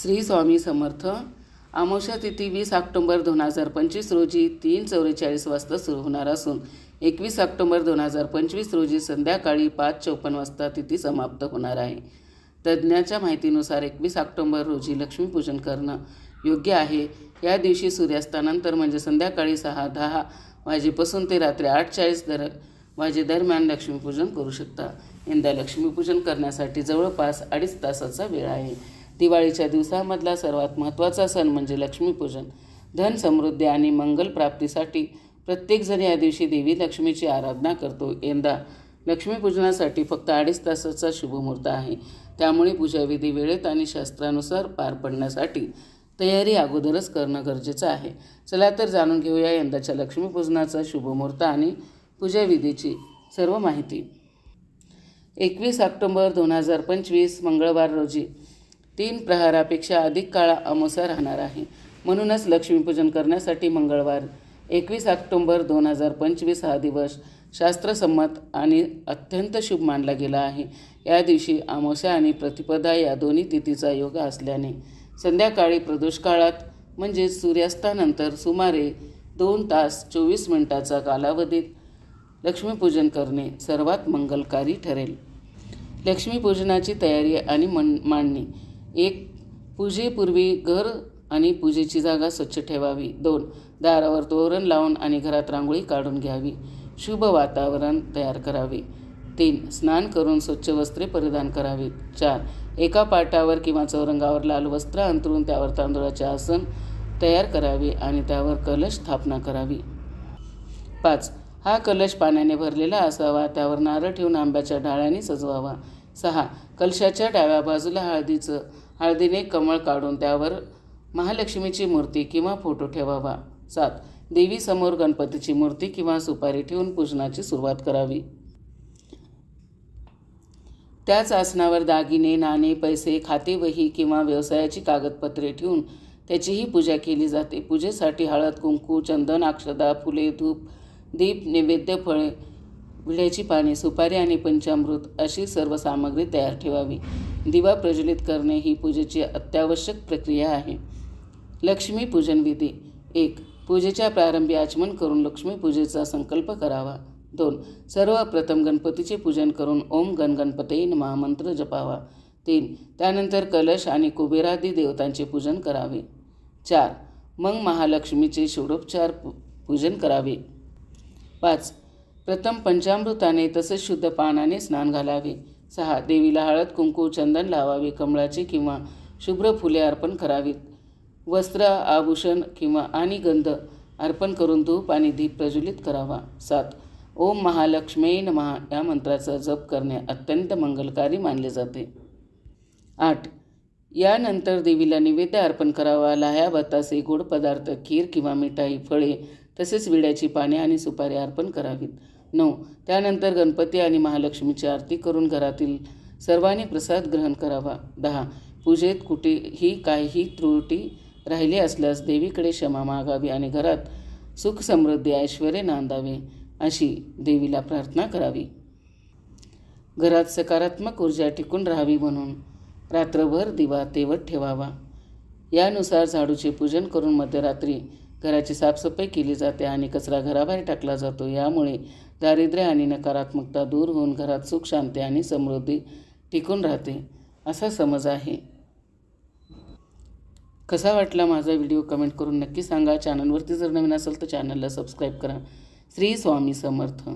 श्री स्वामी समर्थ. अमावस्या तिथी वीस ऑक्टोंबर दोन हजार पंचवीस रोजी तीन चौवेचाळीस वाजता सुरू होणार असून एकवीस ऑक्टोंबर दोन हजार पंचवीस रोजी संध्याकाळी पाच चौपन्न वाजता तिथी समाप्त होणार आहे. तज्ज्ञाच्या माहितीनुसार एकवीस ऑक्टोंबर रोजी लक्ष्मीपूजन करणं योग्य आहे. या दिवशी सूर्यास्तानंतर म्हणजे संध्याकाळी सहा दहा वाजेपासून ते रात्री आठ चाळीस दर वाजे दरम्यान लक्ष्मीपूजन करू शकता. यंदा लक्ष्मीपूजन करण्यासाठी जवळपास अडीच तासाचा वेळ आहे. दिवाळीच्या दिवसामधला सर्वात महत्त्वाचा सण म्हणजे लक्ष्मीपूजन. धन समृद्धी आणि मंगल प्राप्तीसाठी प्रत्येकजण या दिवशी देवी लक्ष्मीची आराधना करतो. यंदा लक्ष्मीपूजनासाठी फक्त अडीच तासाचा शुभमुहूर्त आहे. त्यामुळे पूजाविधी वेळेत आणि शास्त्रानुसार पार पडण्यासाठी तयारी अगोदरच करणं गरजेचं आहे. चला तर जाणून घेऊया यंदाच्या लक्ष्मीपूजनाचा शुभमुहूर्त आणि पूजाविधीची सर्व माहिती. एकवीस ऑक्टोंबर दोन हजार पंचवीस मंगळवार रोजी तीन प्रहारापेक्षा अधिक काळ अमोसा राहणार आहे. म्हणूनच लक्ष्मीपूजन करण्यासाठी मंगळवार एकवीस ऑक्टोंबर दोन हजार पंचवीस हा दिवस शास्त्रसंमत आणि अत्यंत शुभ मानला गेला आहे. या दिवशी आमोशा आणि प्रतिपदा या दोन्ही तिथीचा योग असल्याने संध्याकाळी प्रदोष काळात म्हणजेच सूर्यास्तानंतर सुमारे दोन तास चोवीस मिनिटाचा कालावधीत लक्ष्मीपूजन करणे सर्वात मंगलकारी ठरेल. लक्ष्मीपूजनाची तयारी आणि मन मांडणी एक पूजेपूर्वी घर आणि पूजेची जागा स्वच्छ ठेवावी. दोन दारावर तोरण लावून आणि घरात रांगोळी काढून घ्यावी. शुभ वातावरण तयार करावे. तीन स्नान करून स्वच्छ वस्त्रे परिधान करावीत चार एका पाटावर किंवा चौरंगावर लाल वस्त्र अंतरून त्यावर तांदूळाचे आसन तयार करावे आणि त्यावर कलश स्थापना करावी. पाच हा कलश पाण्याने भरलेला असावा. त्यावर नारळ ठेवून आंब्याच्या डाळ्यांनी सजवावा. सहा. कलशाच्या डाव्या बाजूला हळदीचं हळदीने कमळ काढून त्यावर महालक्ष्मीची मूर्ती किंवा फोटो ठेवावा. सात. देवीसमोर गणपतीची मूर्ती किंवा सुपारी ठेवून पूजनाची सुरुवात करावी. त्याच आसनावर दागिने नाणे पैसे खाते वही किंवा व्यवसायाची कागदपत्रे ठेवून त्याचीही पूजा केली जाते. पूजेसाठी हळद कुंकू चंदन अक्षदा फुले धूप दीप नैवेद्य फळे विड्याची पाने सुपारी आणि पंचामृत अशी सर्व सामग्री तयार ठेवावी. दिवा प्रज्वलित करणे ही पूजेची अत्यावश्यक प्रक्रिया आहे. लक्ष्मी पूजन विधी. एक पूजेच्या प्रारंभी आचमन करून लक्ष्मीपूजेचा संकल्प करावा. दोन सर्वप्रथम गणपतीचे पूजन करून ओम गण गणपते जपावा. तीन त्यानंतर कलश आणि कुबेरादी देवतांचे पूजन करावे. चार मग महालक्ष्मीचे षोडोपचार पूजन करावे. पाच प्रथम पंचामृताने तसेच शुद्ध पानाने स्नान घालावे. सहा देवीला हळद कुंकू चंदन लावावे कमळाचे किंवा शुभ्र फुले अर्पण करावीत. वस्त्र आभूषण किंवा आणि गंध अर्पण करून धूप आणि दीप प्रज्वलित करावा. सात ओम महालक्ष्मी नमः या मंत्राचा जप करणे अत्यंत मंगलकारी मानले जाते. आठ यानंतर देवीला नैवेद्य अर्पण करावा. लाह्या बतासे गोड पदार्थ खीर किंवा मिठाई फळे तसेच विड्याची पाने आणि सुपारी अर्पण करावीत. नऊ. त्यानंतर गणपती आणि महालक्ष्मीची आरती करून घरातील सर्वांनी प्रसाद ग्रहण करावा. दहा. पूजेत कुठेही काहीही त्रुटी राहिली असल्यास देवीकडे क्षमा मागावी आणि घरात सुख समृद्धी ऐश्वर नांदावे अशी देवीला प्रार्थना करावी. घरात सकारात्मक ऊर्जा टिकून राहावी म्हणून रात्रभर दिवा तेवत ठेवावा. यानुसार झाडूचे पूजन करून मध्यरात्री घराची साफसफाई केली जाते आणि कचरा घराबाहेर टाकला जातो. यामुळे दारिद्र्य आणि नकारात्मकता दूर होऊन घरात सुख शांती आणि समृद्धी टिकून राहते असा समज आहे. कसा वाटला माझा व्हिडिओ कमेंट करून नक्की सांगा. चॅनलवरती जर नवीन असेल तर चॅनलला सबस्क्राईब करा. श्री स्वामी समर्थ.